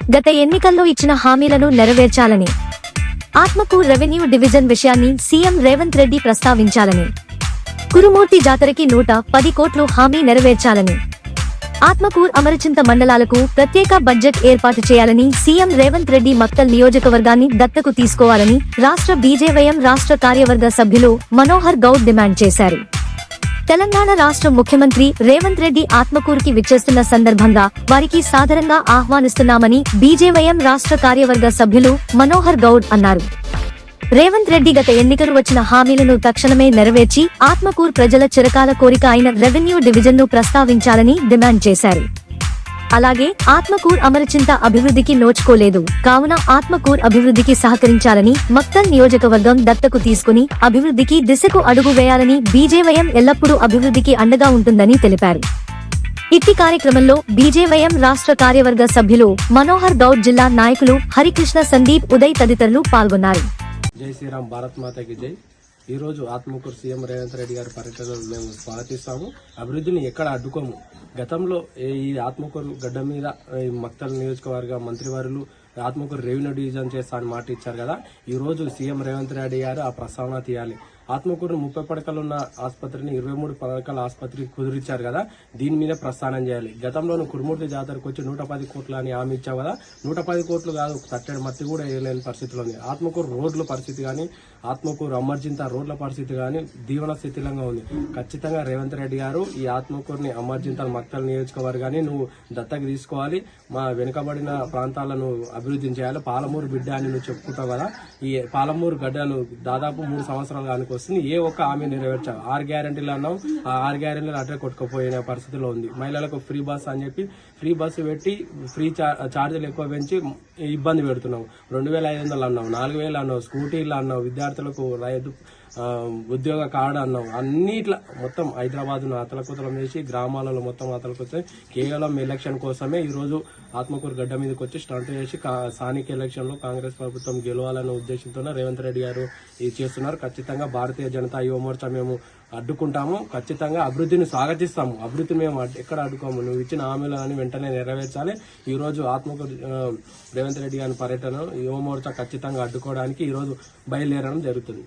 గత ఎన్నికల్లో ఇచ్చిన హామీలను నెరవేర్చాలని ఆత్మకూర్ రెవెన్యూ డివిజన్ విషయాన్ని సీఎం రేవంత్ రెడ్డి ప్రస్తావించాలని. కురుమూర్తి జాతరకి నూట పది కోట్లు హామీ నెరవేర్చాలని. ఆత్మకూర్ అమరచింత మండలాలకు ప్రత్యేక బడ్జెట్ ఏర్పాటు చేయాలని సీఎం రేవంత్ రెడ్డి మక్తల్ నియోజకవర్గాన్ని దత్తకు తీసుకోవాలని రాష్ట్ర బీజేవైఎం రాష్ట్ర కార్యవర్గ సభ్యులు మనోహర్ గౌడ్ డిమాండ్ చేశారు. తెలంగాణ రాష్ట్ర ముఖ్యమంత్రి రేవంత్ రెడ్డి ఆత్మకూరుకి విచ్చేస్తున్న సందర్భంగా వారికి సాదరంగా ఆహ్వానిస్తున్నామని బీజేవైఎం రాష్ట్ర కార్యవర్గ సభ్యులు మనోహర్ గౌడ్ అన్నారు. రేవంత్ రెడ్డి గత ఎన్నికలు వచ్చిన హామీలను తక్షణమే నెరవేర్చి ఆత్మకూరు ప్రజల చిరకాల కోరిక అయిన రెవెన్యూ డివిజన్ను ప్రస్తావించాలని డిమాండ్ చేశారు. అలాగే ఆత్మకూర్ అమరచింత అభివృద్ధికి నోచుకోలేదు. కావున ఆత్మకూర్ అభివృద్ధికి సహకరించాలని మక్తల్ నియోజకవర్గం దత్తకు తీసుకుని అభివృద్ధికి దిశకు అడుగు వేయాలని బీజేవైఎం ఎల్లప్పుడూ అభివృద్ధికి అండగా ఉంటుందని తెలిపారు. ఇట్టి కార్యక్రమంలో బీజేవైఎం రాష్ట్ర కార్యవర్గ సభ్యులు మనోహర్ గౌడ్ జిల్లా నాయకులు హరికృష్ణ సందీప్ ఉదయ్ తదితరులు పాల్గొన్నారు. జై శ్రీరామ్ భారత్ మాతకి జై. ఈ రోజు ఆత్మకూరు సీఎం రేవంత్ రెడ్డి గారి పర్యటనను మేము స్వాగతిస్తాము. అభివృద్ధిని ఎక్కడ అడ్డుకోము? గతంలో ఈ ఆత్మకూరు గడ్డ మీద ఈ మక్తల్ నియోజకవర్గ మంత్రివారులు ఆత్మకూరు రెవెన్యూ డివిజన్ చేస్తా అని మాట ఇచ్చారు కదా. ఈరోజు సీఎం రేవంత్ రెడ్డి గారు ఆ ప్రస్తావన తీయాలి. ఆత్మకూరు ముప్పై పడకలు ఉన్న ఆసుపత్రిని ఇరవై మూడు పడకల ఆసుపత్రికి కుదిరిచ్చారు కదా. దీని మీద ప్రస్థానం చేయాలి. గతంలో కురుమూర్తి జాతరకు వచ్చి నూట పది కోట్లు అని హామీ ఇచ్చావు కదా. నూట పది కోట్లు కాదు తట్టడి మట్టి కూడా వేయలేని పరిస్థితిలో ఉంది. ఆత్మకూరు రోడ్ల పరిస్థితి కానీ ఆత్మకూరు అమర్జింత రోడ్ల పరిస్థితి కానీ దీవన స్థితిలంగా ఉంది. ఖచ్చితంగా రేవంత్ రెడ్డి గారు ఈ ఆత్మకూరుని అమర్జింత మక్తల్ నియోజకవర్గాన్ని నువ్వు దత్తకు తీసుకోవాలి. మా వెనుకబడిన ప్రాంతాలను అభివృద్ధి చేయాలి. పాలమూరు బిడ్డ అని నువ్వు చెప్పుకుంటావు కదా. ఈ పాలమూరు గడ్డను దాదాపు మూడు సంవత్సరాలు కానుకో వస్తుంది. ఏ ఒక్క హామీ నెరవేర్చాలి. ఆరు గ్యారెంటీలు అన్నావు. ఆ ఆరు గ్యారంటీలు అట్రే కొట్టుకుపోయిన పరిస్థితిలో ఉంది. మహిళలకు ఫ్రీ బస్ అని చెప్పి ఫ్రీ బస్సు పెట్టి ఫ్రీ చా- ఛార్జీలు ఎక్కువ పెంచి ఇబ్బంది పెడుతున్నాం రెండు వేల ఐదు వందలు అన్నావు. నాలుగు వేలు అన్నావు. స్కూటీలు అన్నావు. విద్యార్థులకు రైతు ఆ, ఉద్యోగ అన్నాం. అన్నావు అన్నిట్లా మొత్తం హైదరాబాద్ అతలకుతలం చేసి గ్రామాలలో మొత్తం అతలకొస్తే కేవలం ఎలక్షన్ కోసమే ఈరోజు ఆత్మకూరు గడ్డ మీదకి వచ్చి స్టంట్ చేసి స్థానిక ఎలక్షన్లో కాంగ్రెస్ ప్రభుత్వం గెలవాలనే ఉద్దేశంతో రేవంత్ రెడ్డి గారు ఇది చేస్తున్నారు. ఖచ్చితంగా భారతీయ జనతా యువ మోర్చా మేము అడ్డుకుంటాము. ఖచ్చితంగా అభివృద్ధిని స్వాగతిస్తాము అభివృద్ధిని మేము అడ్- ఎక్కడ అడ్డుకోము? నువ్వు ఇచ్చిన హామీలు అని వెంటనే నెరవేర్చాలి. ఈరోజు ఆత్మకూరు రేవంత్ రెడ్డి గారి పర్యటన యువ మోర్చా ఖచ్చితంగా అడ్డుకోవడానికి ఈరోజు బయలుదేరడం జరుగుతుంది.